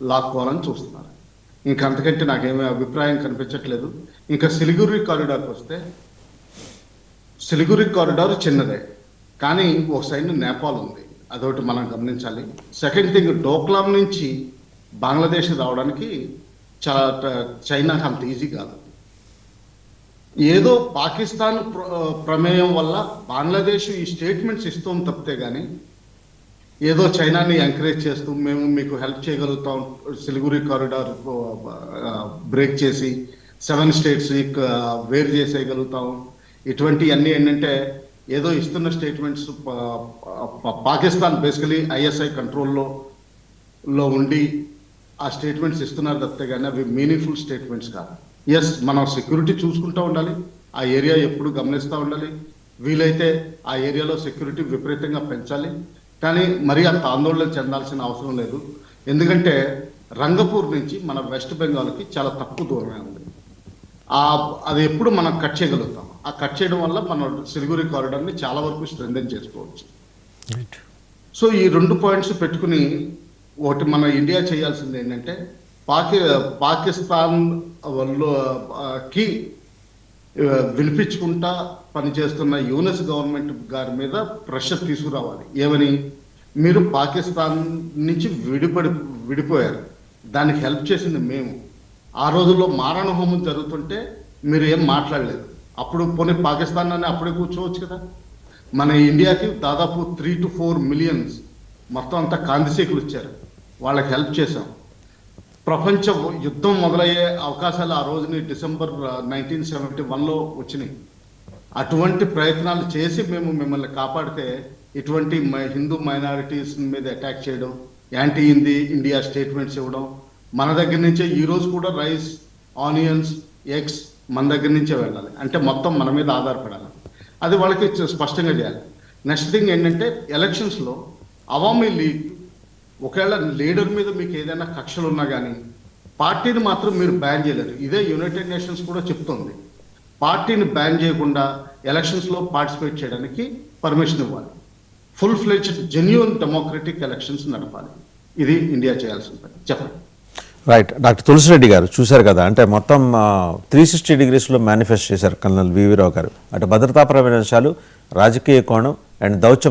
లాక్కోవాలని చూస్తున్నారు. ఇంకా అంతకంటే నాకేమీ అభిప్రాయం కనిపించట్లేదు. ఇంకా సిలిగురి కారిడార్కి వస్తే సిలిగురి కారిడార్ చిన్నదే. కానీ ఒక సైడ్ నేపాల్ ఉంది. అదొకటి మనం గమనించాలి. సెకండ్ థింగ్ డోక్లాం నుంచి బంగ్లాదేశ్ రావడానికి చాలా చైనాకి అంత ఈజీ కాదు. ఏదో పాకిస్తాన్ ప్ర- ప్రమేయం వల్ల బంగ్లాదేశ్ ఈ స్టేట్మెంట్స్ ఇస్తుంది తప్పితే కానీ ఏదో చైనాని ఎంకరేజ్ చేస్తూ మేము మీకు హెల్ప్ చేయగలుగుతాం. సిలిగురి కారిడార్ బ్రేక్ చేసి సెవెన్ స్టేట్స్ని వేరు చేసేయగలుగుతాం. ఇటువంటివన్నీ ఏంటంటే ఏదో ఇస్తున్న స్టేట్మెంట్స్ పాకిస్తాన్ బేసికలీ ఐఎస్ఐ కంట్రోల్లో లో ఉండి ఆ స్టేట్మెంట్స్ ఇస్తున్నారు తప్పితే కానీ అవి మీనింగ్ఫుల్ స్టేట్మెంట్స్ కాదు. ఎస్ మనం సెక్యూరిటీ చూసుకుంటూ ఉండాలి. ఆ ఏరియా ఎప్పుడు గమనిస్తూ ఉండాలి. వీలైతే ఆ ఏరియాలో సెక్యూరిటీ విపరీతంగా పెంచాలి. కానీ మరీ అంత ఆందోళన చెందాల్సిన అవసరం లేదు. ఎందుకంటే రంగపూర్ నుంచి మన వెస్ట్ బెంగాల్కి చాలా తక్కువ దూరమే ఉంది. ఆ అది ఎప్పుడు మనం కట్ చేయగలుగుతాం. ఆ కట్ చేయడం వల్ల మనం సిలిగురి కారిడార్ని చాలా వరకు స్ట్రెంథెన్ చేసుకోవచ్చు. సో ఈ రెండు పాయింట్స్ పెట్టుకుని ఒకటి మన ఇండియా చేయాల్సింది ఏంటంటే పాకి పాకిస్తాన్కి విలిపించుకుంటా పనిచేస్తున్న యూనెస్ గవర్నమెంట్ గారి మీద ప్రెషర్ తీసుకురావాలి. ఏమని? మీరు పాకిస్తాన్ నుంచి విడిపడి విడిపోయారు. దానికి హెల్ప్ చేసింది మేము. ఆ రోజుల్లో మారణ హోమం జరుగుతుంటే మీరు ఏం మాట్లాడలేదు. అప్పుడు పోనీ పాకిస్తాన్ అని అప్పుడే కూర్చోవచ్చు కదా. మన ఇండియాకి దాదాపు త్రీ టు ఫోర్ మిలియన్స్ మొత్తం అంతా కాంతిశేకులు ఇచ్చారు. వాళ్ళకి హెల్ప్ చేశాం. ప్రపంచ యుద్ధం మొదలయ్యే అవకాశాలు ఆ రోజుని డిసెంబర్ నైన్టీన్ సెవెంటీ వన్లో వచ్చినాయి. అటువంటి ప్రయత్నాలు చేసి మేము మిమ్మల్ని కాపాడితే ఇటువంటి హిందూ మైనారిటీస్ మీద అటాక్ చేయడం యాంటీ హిందీ ఇండియా స్టేట్మెంట్స్ ఇవ్వడం మన దగ్గర నుంచే ఈరోజు కూడా రైస్ ఆనియన్స్ ఎగ్స్ మన దగ్గర నుంచే వెళ్ళాలి. అంటే మొత్తం మన మీద ఆధారపడాలి. అది వాళ్ళకి స్పష్టంగా చేయాలి. నెక్స్ట్ థింగ్ ఏంటంటే ఎలక్షన్స్లో అవామీ లీగ్ ఒకవేళ లీడర్ మీద మీకు ఏదైనా కక్షలు ఉన్నా కానీ పార్టీని మాత్రం మీరు బ్యాన్ చేయలేరు. ఇదే యునైటెడ్ నేషన్స్ కూడా చెప్తుంది. పార్టీని బ్యాన్ చేయకుండా ఎలక్షన్స్లో పార్టిసిపేట్ చేయడానికి పర్మిషన్ ఇవ్వాలి. Full fledged genuine democratic elections నడపాలి. ఇది ఇండియా చేయాల్సిన పని. చెప్పండి. రైట్ డాక్టర్ తులసిరెడ్డి గారు చూశారు కదా అంటే మొత్తం త్రీ సిక్స్టీ డిగ్రీస్లో మేనిఫెస్ట్ చేశారు కల్నల్ వివిరావు గారు. అటు భద్రతాపరమైన అంశాలు రాజకీయ కోణం అండ్ దౌత్య